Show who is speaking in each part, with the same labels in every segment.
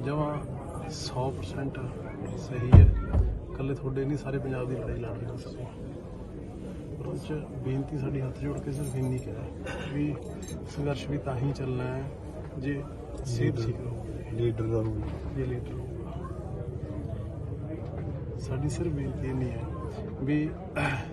Speaker 1: ਜਮਾਂ 100% ਸਹੀ ਹੈ। ਇਕੱਲੇ ਤੁਹਾਡੇ ਨਹੀਂ ਸਾਰੇ ਪੰਜਾਬ ਦੀ ਲੜਾਈ ਲੜ ਰਹੇ ਸੀ ਪਰ ਉਹ 'ਚ ਬੇਨਤੀ ਸਾਡੀ ਹੱਥ ਜੋੜ ਕੇ ਸਿਰਫ ਇੰਨੀ ਕਿਹਾ ਵੀ ਸੰਘਰਸ਼ ਵੀ ਤਾਂ ਹੀ ਚੱਲਣਾ ਹੈ ਜੇ ਸਿਹਤ ਠੀਕ ਰਹੂਗੀ
Speaker 2: ਲੀਡਰ ਰਹੂਗੀ
Speaker 1: ਜੇ ਲੀਡਰ ਹੋਊਗਾ ਸਾਡੀ ਸਿਰਫ ਬੇਨਤੀ ਇੰਨੀ ਹੈ ਵੀ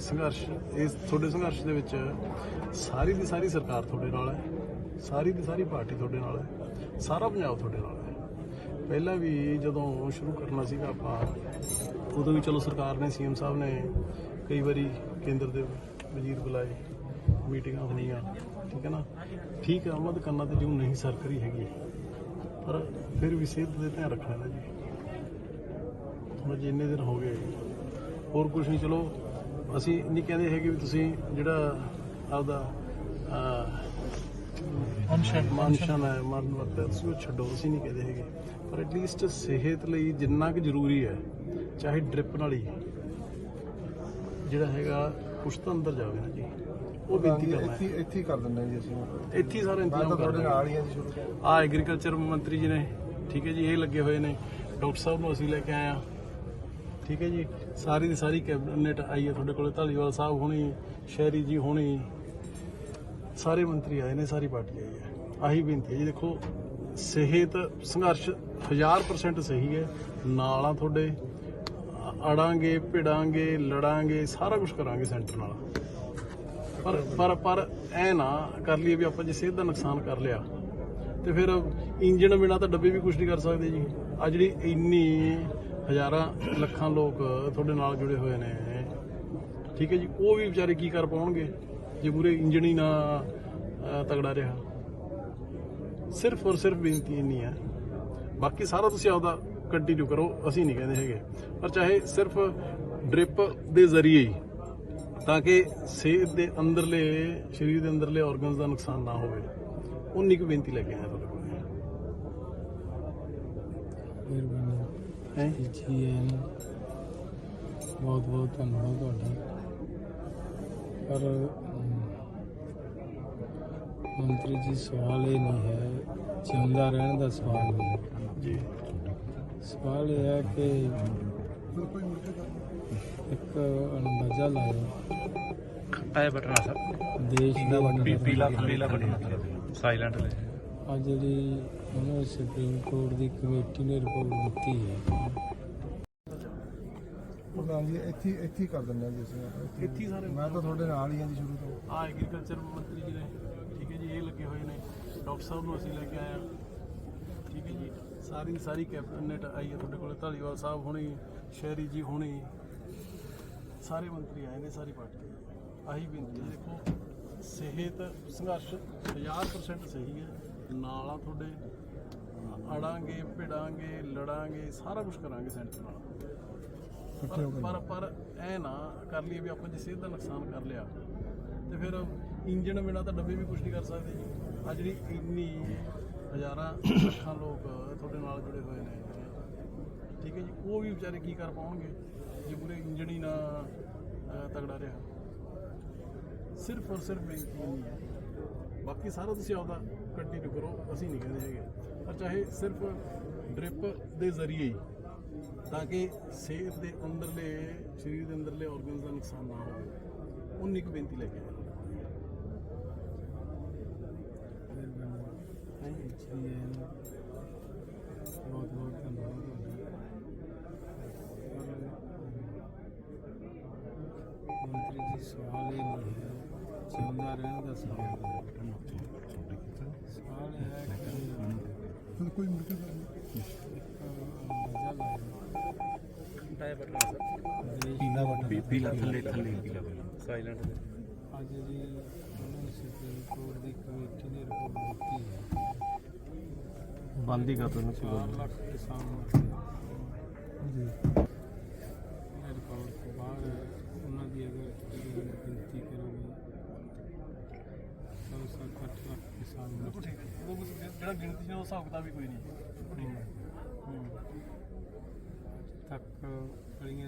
Speaker 1: ਸੰਘਰਸ਼ ਇਸ ਤੁਹਾਡੇ ਸੰਘਰਸ਼ ਦੇ ਵਿੱਚ ਸਾਰੀ ਦੀ ਸਾਰੀ ਸਰਕਾਰ ਤੁਹਾਡੇ ਨਾਲ ਹੈ ਸਾਰੀ ਦੀ ਸਾਰੀ ਪਾਰਟੀ ਤੁਹਾਡੇ ਨਾਲ ਹੈ ਸਾਰਾ ਪੰਜਾਬ ਤੁਹਾਡੇ ਨਾਲ ਹੈ। ਪਹਿਲਾਂ ਵੀ ਜਦੋਂ ਸ਼ੁਰੂ ਕਰਨਾ ਸੀਗਾ ਆਪਾਂ, ਉਦੋਂ ਵੀ ਚਲੋ ਸਰਕਾਰ ਨੇ, ਸੀਐਮ ਸਾਹਿਬ ਨੇ ਕਈ ਵਾਰੀ ਕੇਂਦਰ ਦੇ ਵਜ਼ੀਰ ਬੁਲਾਏ, ਮੀਟਿੰਗਾਂ ਹੋਈਆਂ ਠੀਕ ਹੈ ਨਾ? ਠੀਕ ਹੈ ਆਮਦ ਕਰਨਾ ਤੇ ਜਿਉਂ ਨਹੀਂ ਸਰਕਾਰੀ ਹੈਗੀ, ਪਰ ਫਿਰ ਵੀ ਸਿਹਤ ਦੇ ਧਿਆਨ ਰੱਖਣਾ ਨਾ ਜੀ। ਹੁਣ ਜੀ ਇੰਨੇ ਦਿਨ ਹੋ ਗਏ, ਹੋਰ ਕੁਝ ਨਹੀਂ, ਚਲੋ, ਅਸੀਂ ਨਹੀਂ ਕਹਿੰਦੇ ਹੈਗੇ ਵੀ ਤੁਸੀਂ ਜਿਹੜਾ ਆਪਦਾ ਮਨਸ਼ਨ ਹੈ ਮਰਨ ਵਕਤ। ਹੈ, ਤੁਸੀਂ ਉਹ ਛੱਡੋ ਅਸੀਂ ਨਹੀਂ ਕਹਿੰਦੇ ਹੈਗੇ। ਪਰ ਐਟਲੀਸਟ ਸਿਹਤ ਲਈ ਜਿੰਨਾ ਕੁ ਜ਼ਰੂਰੀ ਹੈ ਚਾਹੇ ਡ੍ਰਿਪ ਨਾਲ ਹੀ ਜਿਹੜਾ ਹੈਗਾ ਕੁਛ ਤਾਂ ਅੰਦਰ ਜਾਵੇ ਨਾ ਜੀ। ਉਹ ਬੇਨਤੀ ਕਰਨਾ
Speaker 2: ਇੱਥੇ
Speaker 1: ਹੈ
Speaker 2: ਇੱਥੇ ਹੀ ਕਰ ਦਿੰਦੇ ਜੀ ਅਸੀਂ
Speaker 1: ਇੱਥੇ ਹੀ ਸਾਰਾ ਇੰਤਜ਼ਾਮ
Speaker 2: ਨਾਲ ਹੀ ਹਾਂ ਜੀ ਸ਼ੁਰੂ ਤੋਂ।
Speaker 1: ਆ ਐਗਰੀਕਲਚਰ ਮੰਤਰੀ ਜੀ ਨੇ ਠੀਕ ਹੈ ਜੀ ਇਹ ਲੱਗੇ ਹੋਏ ਨੇ। ਡਾਕਟਰ ਸਾਹਿਬ ਨੂੰ ਅਸੀਂ ਲੈ ਕੇ ਆਏ ਆ ਠੀਕ ਹੈ ਜੀ ਸਾਰੀ ਦੀ ਸਾਰੀ ਕੈਬਨਿਟ ਆਈ ਹੈ ਤੁਹਾਡੇ ਕੋਲੇ ਢਾਲੀਵਾਲ ਸਾਹਿਬ ਹੋਣੀ ਸ਼ਹਿਰੀ ਜੀ ਹੋਣੀ ਸਾਰੇ ਮੰਤਰੀ ਆਏ ਨੇ, ਸਾਰੀ ਪਾਰਟੀ ਆਈ ਹੈ। ਆਹੀ ਬੇਨਤੀ ਹੈ ਜੀ, ਦੇਖੋ, ਸਿਹਤ ਸੰਘਰਸ਼ 1000% ਸਹੀ ਹੈ। ਨਾਲ ਆ ਤੁਹਾਡੇ, ਅੜਾਂਗੇ, ਭਿੜਾਂਗੇ, ਲੜਾਂਗੇ, ਸਾਰਾ ਕੁਝ ਕਰਾਂਗੇ ਸੈਂਟਰ ਨਾਲ। ਪਰ ਪਰ ਪਰ ਐ ਨਾ ਕਰ ਲਈਏ ਵੀ ਆਪਾਂ ਜੇ ਸਿਹਤ ਦਾ ਨੁਕਸਾਨ ਕਰ ਲਿਆ, ਤੇ ਫਿਰ ਇੰਜਣ ਬਿਨਾ ਤਾਂ ਡੱਬੇ ਵੀ ਕੁਝ ਨਹੀਂ ਕਰ ਸਕਦੇ ਜੀ। ਆ ਜਿਹੜੀ ਇੰਨੀ ਹਜ਼ਾਰਾਂ ਲੱਖਾਂ ਲੋਕ ਤੁਹਾਡੇ ਨਾਲ ਜੁੜੇ ਹੋਏ ਨੇ, ਠੀਕ ਹੈ ਜੀ, ਉਹ ਵੀ ਵਿਚਾਰੇ ਕੀ ਕਰ ਪਾਉਣਗੇ? ਜੇ ਮੂਰੇ ਇੰਜਣ ਹੀ ਨਾ ਤਗੜਾ ਰਿਹਾ। ਸਿਰਫ ਔਰ ਸਿਰਫ ਬੇਨਤੀ ਇੰਨੀ ਹੈ। ਬਾਕੀ ਸਾਰਾ ਤੁਸੀਂ ਆਪਦਾ ਕੰਟੀਨਿਊ ਕਰੋ ਅਸੀਂ ਨਹੀਂ ਕਹਿੰਦੇ ਹੈਗੇ। ਪਰ ਚਾਹੇ ਸਿਰਫ ਡ੍ਰਿਪ ਦੇ ਜ਼ਰੀਏ ਹੀ ਤਾਂ ਕਿ ਸਿਹਤ ਦੇ ਅੰਦਰਲੇ ਸਰੀਰ ਦੇ ਅੰਦਰਲੇ ਆਰਗਨਸ ਦਾ ਨੁਕਸਾਨ ਨਾ ਹੋਵੇ। ਉਨੀ ਕੁ ਬੇਨਤੀ ਲੈ ਕੇ ਆਇਆ ਤੁਹਾਡੇ ਕੋਲ। ਹੈ?
Speaker 3: ਜੀ ਐਨ ਬਹੁਤ ਬਹੁਤ ਧੰਨਵਾਦ ਤੁਹਾਡਾ। ਪਰ ਮੰਤਰੀ ਜੀ ਸਵਾਲ ਇਹ ਨਹੀਂ ਹੈ ਜਿਉਂਦਾ ਰਹਿਣ ਦਾ ਸਵਾਲ ਨਹੀਂ ਹੈ।
Speaker 1: ਜੀ।
Speaker 3: ਸਵਾਲ ਇਹ ਹੈ ਕਿ ਇੱਕ ਅੰਦਾਜ਼ਾ ਲਾਓ
Speaker 4: ਆਏ ਬਟਨਾ ਸਰ।
Speaker 3: ਦੇਸ਼ ਦਾ
Speaker 4: ਪੀ ਪੀਲਾ ਪੀਲਾ ਬਟਨਾ ਸਾਇਲੈਂਟ ਲੈ।
Speaker 3: ਆ ਜਿਹੜੀ ਉਹਨਾਂ ਸੁਪਰੀਮ ਕੋਰਟ ਦੀ ਕਮੇਟੀ ਨੇ ਰਿਪੋਰਟ ਦਿੱਤੀ ਹੈ।
Speaker 2: ਪ੍ਰਧਾਨ ਜੀ ਇੱਥੇ ਇੱਥੇ ਹੀ ਕਰ ਦਿੰਦੇ ਜੀ ਅਸੀਂ।
Speaker 1: ਇੱਥੇ ਹੀ ਸਾਰੇ।
Speaker 2: ਮੈਂ ਤਾਂ ਤੁਹਾਡੇ ਨਾਲ ਹੀ ਹਾਂ ਜੀ ਸ਼ੁਰੂ ਤੋਂ।
Speaker 1: ਆ ਐਗਰੀਕਲਚਰ ਮੰਤਰੀ ਜੀ ਨੇ। ਹੈ ਜੀ ਇਹ ਲੱਗੇ ਹੋਏ ਨੇ। ਡਾਕਟਰ ਸਾਹਿਬ ਨੂੰ ਅਸੀਂ ਲੈ ਕੇ ਆਏ ਆ ਠੀਕ ਹੈ ਜੀ। ਸਾਰੀ ਸਾਰੀ ਕੈਬਨਿਟ ਆਈ ਹੈ ਤੁਹਾਡੇ ਕੋਲੇ। ਢਾਲੀਵਾਲ ਸਾਹਿਬ ਹੋਣੀ ਸ਼ਹਿਰੀ ਜੀ ਹੋਣੀ ਸਾਰੇ ਮੰਤਰੀ ਆਏ ਨੇ ਸਾਰੀ ਪਾਰਟੀ। ਆਹੀ ਬੇਨਤੀ ਹੈ ਦੇਖੋ ਸਿਹਤ ਸੰਘਰਸ਼ 1000% ਸਹੀ ਹੈ। ਨਾਲ ਆ ਤੁਹਾਡੇ ਅੜਾਂਗੇ ਭਿੜਾਂਗੇ ਲੜਾਂਗੇ ਸਾਰਾ ਕੁਝ ਕਰਾਂਗੇ ਸੈਂਟਰ ਨਾਲ। ਪਰ ਪਰ ਪਰ ਐ ਨਾ ਕਰ ਲਈਏ ਵੀ ਆਪਾਂ ਜੇ ਸਿਹਤ ਦਾ ਨੁਕਸਾਨ ਕਰ ਲਿਆ ਤੇ ਫਿਰ ਇੰਜਣ ਬਿਨਾ ਤਾਂ ਡੱਬੇ ਵੀ ਕੁਝ ਨਹੀਂ ਕਰ ਸਕਦੇ ਜੀ। ਆ ਜਿਹੜੀ ਇੰਨੀ ਹਜ਼ਾਰਾਂ ਲੱਖਾਂ ਲੋਕ ਤੁਹਾਡੇ ਨਾਲ ਜੁੜੇ ਹੋਏ ਨੇ। ਠੀਕ ਹੈ ਜੀ, ਉਹ ਵੀ ਵਿਚਾਰੇ ਕੀ ਕਰ ਪਾਉਣਗੇ ਜੇ ਪੂਰੇ ਇੰਜਣ ਹੀ ਨਾ ਤਗੜਾ ਰਿਹਾ। ਸਿਰਫ ਔਰ ਸਿਰਫ ਬੇਨਤੀ ਹੈ। ਬਾਕੀ ਸਾਰਾ ਤੁਸੀਂ ਆਪਦਾ ਕੰਟੀਨਿਊ ਕਰੋ, ਅਸੀਂ ਨਹੀਂ ਕਹਿੰਦੇ ਹੈਗੇ। ਪਰ ਚਾਹੇ ਸਿਰਫ ਡ੍ਰਿਪ ਦੇ ਜ਼ਰੀਏ ਹੀ, ਤਾਂ ਕਿ ਸਿਹਤ ਦੇ ਅੰਦਰਲੇ, ਸਰੀਰ ਦੇ ਅੰਦਰਲੇ ਆਰਗਨਸ ਦਾ ਨੁਕਸਾਨ ਨਾ ਹੋਵੇ ਉਨੀ ਕੁ ਬੇਨਤੀ ਲੈ ਕੇ ਆਇਆ।
Speaker 3: ਜੀ ਐਨ ਬਹੁਤ ਬਹੁਤ ਧੰਨਵਾਦ ਤੁਹਾਡਾ ਪਰ ਮੰਤਰੀ ਜੀ ਸਵਾਲ ਇਹ ਨਹੀਂ ਹੈ ਜਿਉਂਦਾ ਰਹਿਣ ਦਾ ਸਵਾਲ ਹੈ ਸਵਾਲ ਇਹ ਹੈ ਕਿ
Speaker 2: ਕੋਈ ਮੁੜ ਕੇ
Speaker 3: ਇੱਕ ਅੰਦਾਜ਼ਾ ਲਾਓ
Speaker 4: ਆਏ ਬਟਨਾ ਸਰ
Speaker 3: ਦੇਸ਼
Speaker 2: ਪੀਲਾ ਬਟਨ
Speaker 4: ਪੀਲਾ ਥੱਲੇ ਥੱਲੇ ਪੀਲਾ ਸਾਇਲੈਂਟ ਲੈ
Speaker 3: ਅੱਜ ਦੀ ਉਹਨਾਂ ਸੁਪਰੀਮ ਕੋਰਟ ਦੀ ਕਮੇਟੀ ਨੇ ਰਿਪੋਰਟ ਦਿੱਤੀ ਹੈ
Speaker 1: ਬੰਦ ਹੀ ਕਰ ਦੇਣਾ
Speaker 3: ਚਾਰ ਲੱਖ ਕਿਸਾਨ
Speaker 2: ਜੀ।
Speaker 3: ਇਹ ਤੋਂ ਬਾਅਦ ਉਹਨਾਂ ਦੀ ਅਗਰ ਗਿਣਤੀ ਕਰੋਗੇ ਤਾਂ ਸੱਤ ਅੱਠ ਲੱਖ ਕਿਸਾਨ ਮਰ
Speaker 1: ਬਿਲਕੁਲ ਠੀਕ ਹੈ ਜੀ। ਉਹ ਜਿਹੜਾ ਗਿਣਤੀ ਦਾ ਹਿਸਾਬ ਕਿਤਾਬ ਵੀ ਕੋਈ ਨਹੀਂ ਹੈ। ਹੂੰ।
Speaker 3: ਤੱਕ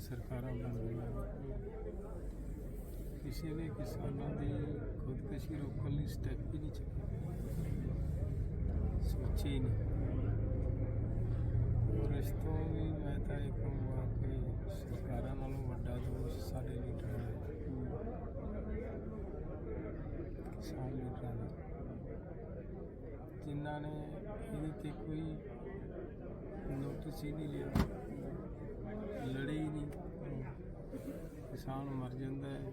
Speaker 3: ਸਰਕਾਰਾਂ ਬਣ ਗਈਆਂ ਕਿਸੇ ਨੇ ਕਿਸਾਨਾਂ ਦੀ ਖੁਦਕੁਸ਼ੀ ਰੋਕਣ ਲਈ ਸਟੈਪ ਹੀ ਨਹੀਂ ਚੁੱਕੇ। ਸੋਚੇ ਹੀ ਨਹੀਂ ਸਾਡੇ ਲੀਡਰਾਂ ਦਾ ਕਿਸਾਨ ਲੀਡਰਾਂ ਦਾ ਜਿਨ੍ਹਾਂ ਨੇ ਇਹਦੇ ਤੇ ਕੋਈ ਨੋਟਿਸ ਹੀ ਨਹੀਂ ਲਿਆ। ਲੜੇ ਹੀ ਨਹੀਂ। ਕਿਸਾਨ ਮਰ ਜਾਂਦਾ ਹੈ।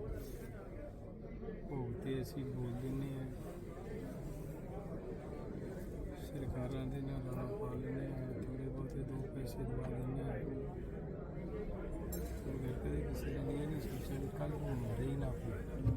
Speaker 3: ਭੋਗ ਤੇ ਅਸੀਂ ਬੋਲ ਦਿੰਦੇ ਹਾਂ। ਸਰਕਾਰਾਂ ਦੇ ਨਾਲ ਰੌਲਾ ਪਾ ਲੈਂਦੇ ਹਾਂ। ਥੋੜੇ ਬਹੁਤੇ ਦੋ ਪੈਸੇ ਦਵਾ ਦਿੰਦੇ ਹਾਂ। ਫਿਰ ਕਦੇ ਕਿਸੇ ਨੇ ਇਹ ਨਹੀਂ ਸੋਚਿਆ ਕਿ ਕੱਲ ਨੂੰ ਮਰੇ ਹੀ ਨਾ ਕੋਈ।